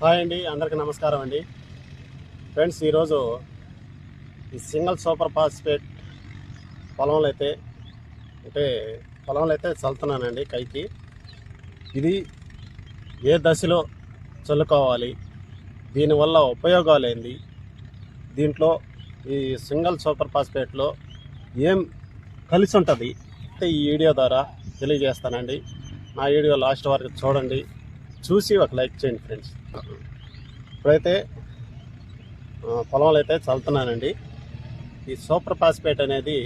Hi అండి అందరికీ నమస్కారం అండి. ఫ్రెండ్స్ ఈరోజు ఈ సింగిల్ సూపర్ ఫాస్ఫేట్ పొలంలో అయితే అంటే పొలంలో అయితే చల్లుతున్నానండి కైకి. ఇది ఏ దశలో చల్లుకోవాలి దీనివల్ల ఉపయోగాలు ఏంది దీంట్లో ఈ సింగిల్ సూపర్ ఫాస్ఫేట్లో ఏం కలిసి ఉంటుంది అయితే ఈ వీడియో ద్వారా తెలియజేస్తానండి. నా వీడియో లాస్ట్ వరకు చూడండి చూసి ఒక లైక్ చేయండి ఫ్రెండ్స్. ఇప్పుడైతే పొలంలో అయితే చల్లుతున్నానండి. ఈ సూపర్ ఫాస్ఫేట్ అనేది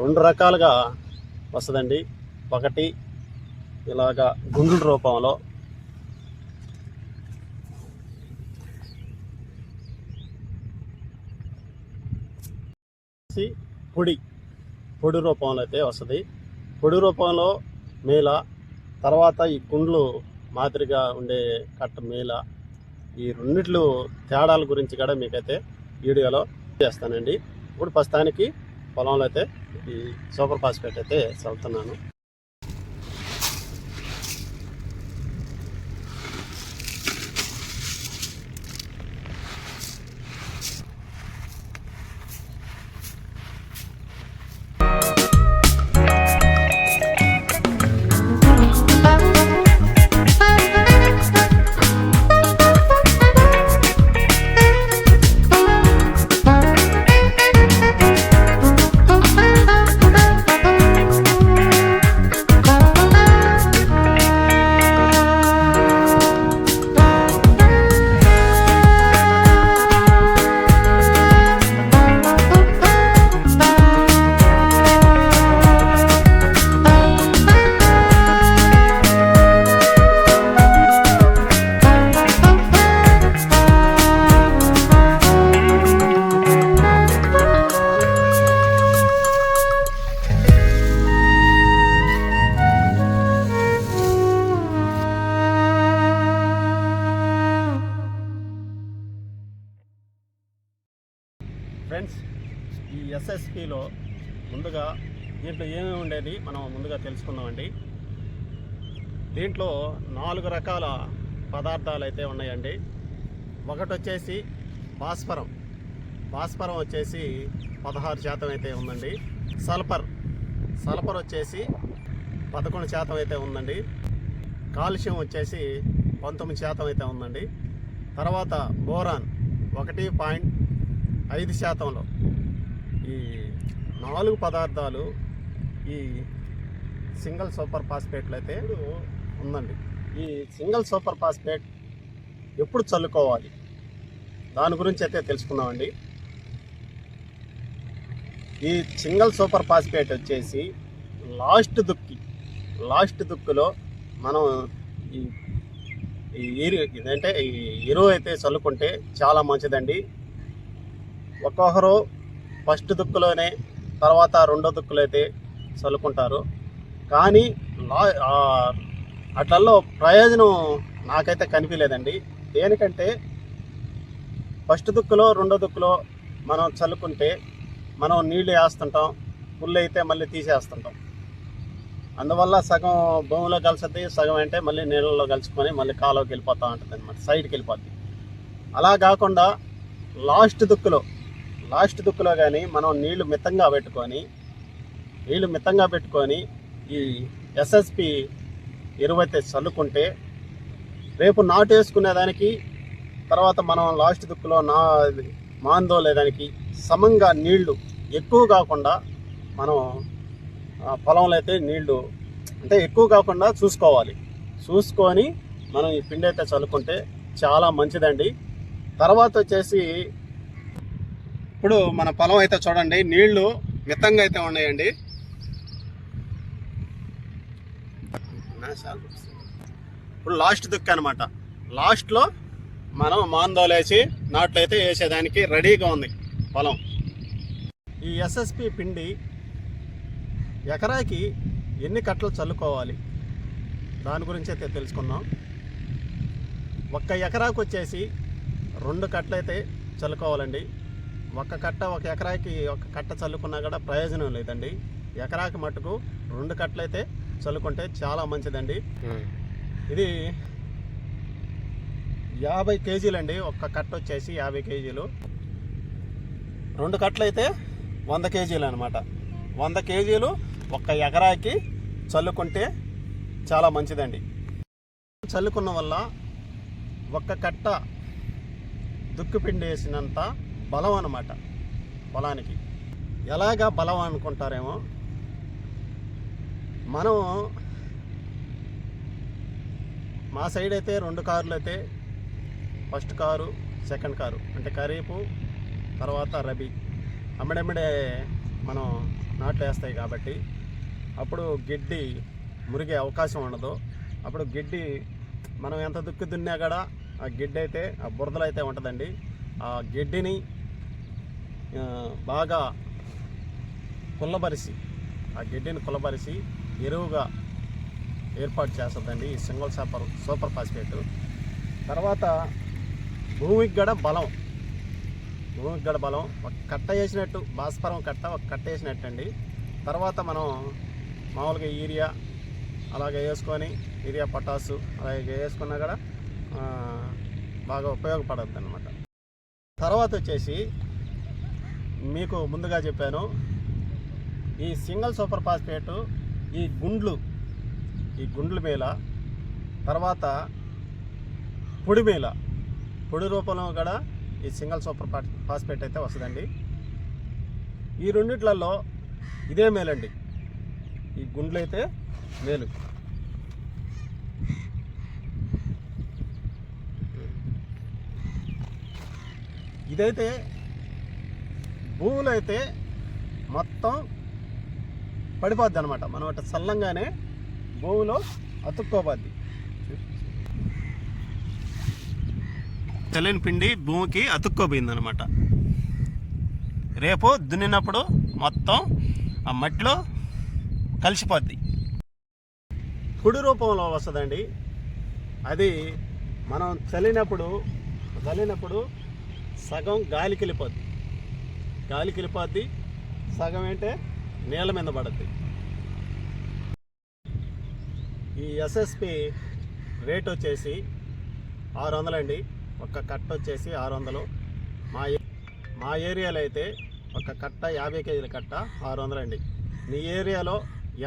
రెండు రకాలుగా వస్తుందండి. ఒకటి ఇలాగా గుండుల రూపంలో. పొడి పొడి రూపంలో అయితే వస్తుంది. పొడి రూపంలో మేళ తర్వాత ఈ గుండ్లు మాదిరిగా ఉండే కట్ట మేల ఈ రెండిట్లు తేడాల గురించి కూడా మీకైతే వీడియోలో చేస్తానండి. ఇప్పుడు ప్రస్తుతానికి పొలంలో అయితే ఈ సూపర్ ఫాస్ఫేట్ అయితే చల్లుతున్నాను. ఫ్రెండ్స్ ఈ ఎస్ఎస్పిలో ముందుగా దీంట్లో ఏమేమి ఉండేది మనం ముందుగా తెలుసుకుందామండి. దీంట్లో నాలుగు రకాల పదార్థాలు అయితే ఉన్నాయండి. ఒకటి వచ్చేసి భాస్వరం. భాస్వరం వచ్చేసి పదహారు శాతం అయితే ఉందండి. సల్ఫర్. సల్ఫర్ వచ్చేసి పదకొండు శాతం అయితే ఉందండి. కాల్షియం వచ్చేసి పంతొమ్మిది శాతం అయితే ఉందండి. తర్వాత బోరాన్ ఒకటి పాయింట్ ఐదు శాతంలో. ఈ నాలుగు పదార్థాలు ఈ సింగిల్ సూపర్ ఫాస్ఫేట్లు అయితే ఉందండి. ఈ సింగిల్ సూపర్ ఫాస్ఫేట్ ఎప్పుడు చల్లుకోవాలి? దాని గురించి అయితే తెలుసుకుందామండి. ఈ సింగిల్ సూపర్ ఫాస్ఫేట్ వచ్చేసి లాస్ట్ దుక్కి లాస్ట్ దుక్కులో మనం ఈ ఈ ఇదంటే ఈ ఎరువు అయితే చల్లుకుంటే చాలా మంచిదండి. ఒక్కొక్కరు ఫస్ట్ దుక్కులోనే తర్వాత రెండో దుక్కులు అయితే చల్లుకుంటారు. కానీ లా అట్లల్లో అట్లలో ప్రయోజనం నాకైతే కనిపించలేదండి దేనికంటే ఫస్ట్ దుక్కులో రెండో దుక్కులో మనం చల్లుకుంటే మనం నీళ్ళు వేస్తుంటాం పుల్లు అయితే మళ్ళీ తీసేస్తుంటాం. అందువల్ల సగం భూమిలో కలిసిద్ది సగం అంటే మళ్ళీ నీళ్ళలో కలుసుకొని మళ్ళీ కాలువకి వెళ్ళిపోతూ ఉంటుంది అనమాట సైడ్కి వెళ్ళిపోద్ది. అలా కాకుండా లాస్ట్ దుక్కులో లాస్ట్ దుక్కులో కానీ మనం నీళ్ళు మితంగా పెట్టుకొని నీళ్ళు మితంగా పెట్టుకొని ఈ ఎస్ఎస్పి ఎరువైతే చల్లుకుంటే రేపు నాటు వేసుకునేదానికి తర్వాత మనం లాస్ట్ దుక్కులో నా మాందో లేదానికి సమంగా నీళ్ళు ఎక్కువ కాకుండా మనం పొలంలో అయితే నీళ్ళు అంటే ఎక్కువ కాకుండా చూసుకోవాలి. చూసుకొని మనం ఈ పిండి అయితే చల్లుకుంటే చాలా మంచిదండి. తర్వాత వచ్చేసి ఇప్పుడు మన పొలం అయితే చూడండి నీళ్ళు మితంగా అయితే ఉన్నాయండి. ఇప్పుడు లాస్ట్ దుక్కు అనమాట లాస్ట్లో మనం మాందోలేసి నాట్లు అయితే వేసేదానికి రెడీగా ఉంది పొలం. ఈ ఎస్ఎస్పి పిండి ఎకరాకి ఎన్ని కట్టలు చల్లుకోవాలి? దాని గురించి అయితే తెలుసుకుందాం. ఒక్క ఎకరాకు వచ్చేసి రెండు కట్టలు అయితే చల్లుకోవాలండి. ఒక కట్ట ఒక ఎకరాకి ఒక కట్ట చల్లుకున్నా కూడా ప్రయోజనం లేదండి. ఎకరాకి మటుకు రెండు కట్టలు అయితే చల్లుకుంటే చాలా మంచిదండి. ఇది యాభై కేజీలండి. ఒక్క కట్ట వచ్చేసి యాభై కేజీలు. రెండు కట్టలు అయితే వంద కేజీలు అనమాట వంద కేజీలు ఒక్క ఎకరాకి చల్లుకుంటే చాలా మంచిదండి. చల్లుకున్న వల్ల ఒక్క కట్ట దుక్కు పిండి వేసినంత బలం అన్నమాట. పొలానికి ఎలాగా బలం అనుకుంటారేమో? మనం మా సైడ్ అయితే రెండు కార్లు అయితే ఫస్ట్ కారు సెకండ్ కారు అంటే ఖరీఫ్ తర్వాత రబీ. అమ్మడమ్మడే మనం నాట్లు వేస్తాయి కాబట్టి అప్పుడు గిడ్డి మురిగే అవకాశం ఉండదు. అప్పుడు గిడ్డి మనం ఎంత దుక్కి దున్నా కూడా ఆ గిడ్డి అయితే ఆ బురదలు అయితే ఉంటుందండి. ఆ గిడ్డిని బాగా కుల్లబరిసి ఆ గిడ్డిని కుల్లబరిసి ఎరువుగా ఏర్పాటు చేస్తుందండి ఈ సింగల్ సూపర్ సూపర్ ఫాస్ఫేట్. తర్వాత భూమికి కూడా బలం భూమికి కూడా బలం. ఒక కట్ట వేసినట్టు భాస్వరం కట్ట ఒక కట్ట వేసినట్టు అండి తర్వాత మనం మామూలుగా యూరియా అలాగే వేసుకొని యూరియా పొటాసు అలాగే వేసుకున్నా కూడా బాగా ఉపయోగపడద్దు అనమాట తర్వాత వచ్చేసి మీకు ముందుగా చెప్పాను ఈ సింగిల్ సూపర్ ఫాస్ఫేట్ ఈ గుండ్లు ఈ గుండ్ల మేల తర్వాత పొడి మేల పొడి రూపంలో కూడా ఈ సింగిల్ సూపర్ ఫాస్ఫేట్ అయితే వస్తుందండి. ఈ రెండిట్లలో ఇదే మేలండి. ఈ గుండ్లు అయితే మేలు. ఇదైతే భూములు అయితే మొత్తం పడిపోద్ది అనమాట మనం అట్లా చల్లంగానే భూమిలో అతుక్కోపోద్ది తెల్లని పిండి భూమికి అతుక్కోపోయింది అనమాట రేపు దున్నినప్పుడు మొత్తం ఆ మట్టిలో కలిసిపోద్ది. పొడి రూపంలో వస్తుందండి. అది మనం చల్లినప్పుడు చల్లినప్పుడు సగం గాలికి వెళ్ళిపోద్ది. గాలికి వెళ్ళిపోద్ది సగం ఏంటే నీళ్ళ మీద పడుద్ది. ఈ ఎస్ఎస్పి రేట్ వచ్చేసి ఆరు వందలండి ఒక కట్ట వచ్చేసి ఆరు వందలు. మా మా ఏరియాలో అయితే ఒక కట్ట యాభై కేజీల కట్ట ఆరు వందలండి మీ ఏరియాలో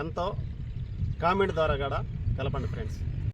ఎంతో కామెంట్ ద్వారా కూడా తెలపండి ఫ్రెండ్స్.